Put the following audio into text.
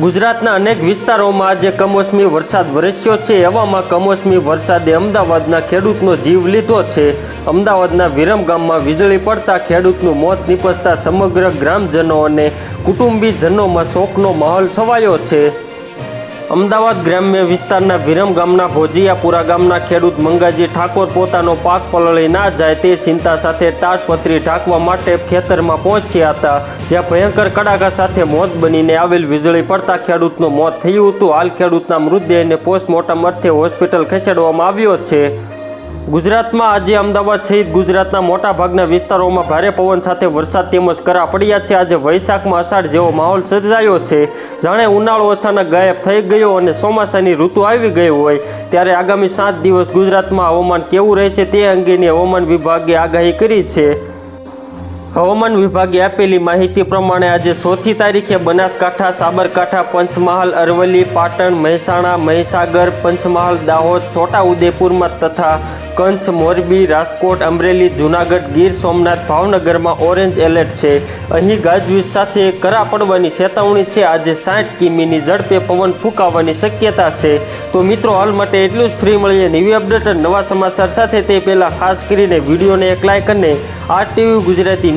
ગુજરાતના અનેક વિસ્તારોમાં આજે કમોસમી વરસાદ વરસ્યો છે. એવામાં કમોસમી વરસાદે અમદાવાદના ખેડૂતનો જીવ લીધો છે. અમદાવાદના વિરમ ગામમાં વીજળી પડતા ખેડૂતનું મોત નિપજતા સમગ્ર ગ્રામજનો અને કુટુંબીજનોમાં શોકનો માહોલ છવાયો છે. અમદાવાદ ગ્રામ્ય વિસ્તારના વિરમ ગામના ભોજિયાપુરા ગામના ખેડૂત મંગાજી ઠાકોર પોતાનો પાક પલળી ના જાય તે ચિંતા સાથે તાડપત્રી ઢાંકવા માટે ખેતરમાં પહોંચ્યા હતા. જ્યાં ભયંકર કડાકા સાથે મોત બનીને આવેલ વીજળી પડતા ખેડૂતનું મોત થયું હતું. હાલ ખેડૂતના મૃતદેહને પોસ્ટમોર્ટમ અર્થે હોસ્પિટલ ખસેડવામાં આવ્યો છે. ગુજરાતમાં આજે અમદાવાદ સહિત ગુજરાતના મોટા ભાગના વિસ્તારોમાં ભારે પવન સાથે વરસાદ તેમજ કરા પડ્યા છે. આજે વૈશાખમાં અષાઢ જેવો માહોલ સર્જાયો છે. જાણે ઉનાળો અચાનક ગાયબ થઈ ગયો અને ચોમાસાની ઋતુ આવી ગઈ હોય ત્યારે આગામી સાત દિવસ ગુજરાતમાં હવામાન કેવું રહેશે તે અંગેની હવામાન વિભાગે આગાહી કરી છે. હવામાન વિભાગે આપેલી માહિતી પ્રમાણે આજે સોથી તારીખે બનાસકાંઠા, સાબરકાંઠા, પંચમહાલ, અરવલ્લી, પાટણ, મહેસાણા, મહીસાગર, પંચમહાલ, દાહોદ, છોટાઉદેપુરમાં તથા કંચ, મોરબી, રાજકોટ, અમરેલી, જૂનાગઢ, ગીર સોમનાથ, ભાવનગરમાં ઓરેન્જ એલર્ટ છે. અહીં ગાજવીજ સાથે કરા પડવાની ચેતવણી છે. આજે સાઠ કિમીની ઝડપે પવન ફૂંકાવાની શક્યતા છે. તો મિત્રો, હાલ માટે એટલું જ. ફ્રી મળીએ નવી અપડેટ નવા સમાચાર સાથે. તે પહેલાં ખાસ કરીને વિડીયોને એક લાઇક અને આ ટીવી ગુજરાતી